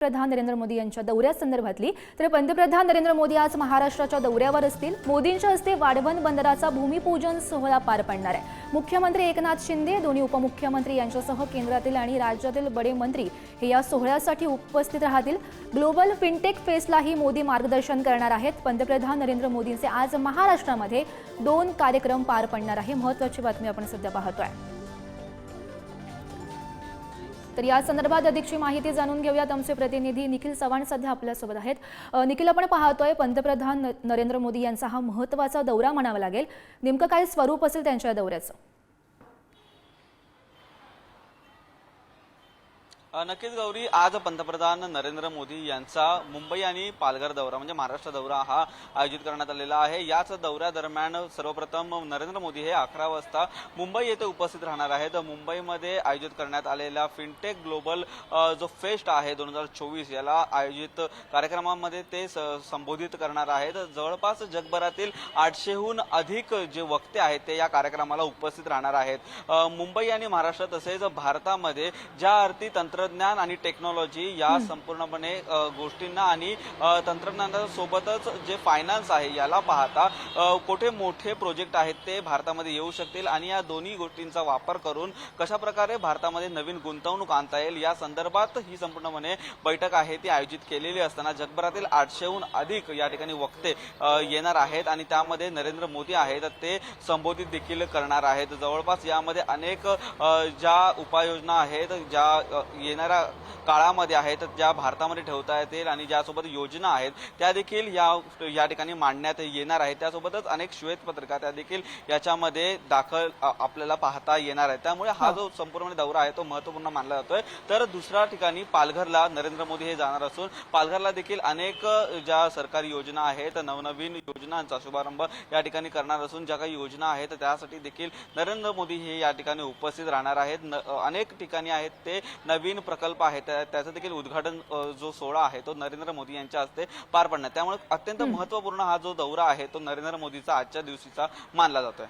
पंतप्रधान नरेंद्र मोदी यांच्या दौऱ्यासंदर्भातली तर पंतप्रधान नरेंद्र मोदी आज महाराष्ट्राच्या दौऱ्यावर असतील. मोदींच्या हस्ते वाढवण बंदराचा भूमिपूजन सोहळा पार पडणार आहे. मुख्यमंत्री एकनाथ शिंदे दोन्ही उपमुख्यमंत्री यांच्यासह केंद्रातील आणि राज्यातील बडे मंत्री हे या सोहळ्यासाठी उपस्थित राहतील. ग्लोबल फिनटेक फेस्टलाही मोदी मार्गदर्शन करणार आहेत. पंतप्रधान नरेंद्र मोदींचे आज महाराष्ट्रामध्ये दोन कार्यक्रम पार पडणार आहे. महत्वाची बातमी आपण सध्या पाहतोय. तर या संदर्भात अधिकची माहिती जाणून घेऊयात आमचे प्रतिनिधी निखिल चव्हाण सध्या आपल्यासोबत आहेत. निखिल आपण पाहतोय पंतप्रधान न- नरेंद्र मोदी यांचा हा महत्त्वाचा दौरा म्हणावा लागेल. नेमकं काय स्वरूप असेल त्यांच्या दौऱ्याचं? नक्कीच गौरी आज पंतप्रधान नरेंद्र मोदी यांचा मुंबई आणि पालघर दौरा म्हणजे महाराष्ट्र दौरा हा आयोजित करण्यात आलेला आहे. याच दौऱ्यादरम्यान सर्वप्रथम नरेंद्र मोदी हे अकरा वाजता मुंबई येथे उपस्थित राहणार आहेत. मुंबईमध्ये आयोजित करण्यात आलेला फिनटेक ग्लोबल जो फेस्ट आहे दोन हजार चोवीस याला आयोजित कार्यक्रमामध्ये ते स- संबोधित करणार आहेत. जवळपास जगभरातील आठशेहून अधिक जे वक्ते आहेत ते या कार्यक्रमाला उपस्थित राहणार आहेत. मुंबई आणि महाराष्ट्र तसेच भारतामध्ये ज्या अर्थी तंत्र तंत्रज्ञान आणि टेक्नॉलॉजी या संपूर्णपणे गोष्टींना आणि तंत्रज्ञानासोबतच जे फायनान्स आहे याला पाहता कुठे मोठे प्रोजेक्ट आहेत ते भारतामध्ये येऊ शकतील आणि या दोन्ही गोष्टींचा वापर करून कशा प्रकारे भारतामध्ये नवीन गुंतवणूक आणता येईल या संदर्भात ही संपूर्णपणे बैठक आहे ती आयोजित केलेली असताना जगभरातील आठशेहून अधिक या ठिकाणी वक्ते येणार आहेत आणि त्यामध्ये नरेंद्र मोदी आहेत ते संबोधित देखील करणार आहेत. जवळपास यामध्ये अनेक ज्या उपाययोजना आहेत ज्या येणाऱ्या काळामध्ये आहेत ज्या भारतामध्ये ठेवता येतील आणि ज्यासोबत योजना आहेत त्या देखील या या ठिकाणी मांडण्यात येणार आहेत. त्यासोबतच अनेक श्वेतपत्रिका त्या देखील याच्यामध्ये दाखल आपल्याला पाहता येणार आहेत. त्यामुळे हा जो संपूर्ण दौरा आहे तो महत्त्वपूर्ण मानला जातोय. तर दुसऱ्या ठिकाणी पालघरला नरेंद्र मोदी हे जाणार असून पालघरला देखील अनेक ज्या सरकारी योजना आहेत नवनवीन योजनांचा शुभारंभ या ठिकाणी करणार असून ज्या काही योजना आहेत त्यासाठी देखील नरेंद्र मोदी हे या ठिकाणी उपस्थित राहणार आहेत. अनेक ठिकाणी आहेत ते नवीन प्रकल्प आहेत. त्या- त्याचं देखील उद्घाटन जो सोहळा आहे तो नरेंद्र मोदी यांच्या हस्ते पार पडणार. त्यामुळे अत्यंत महत्त्वपूर्ण हा जो दौरा आहे तो नरेंद्र मोदीचा आजच्या दिवशीचा मानला जातोय.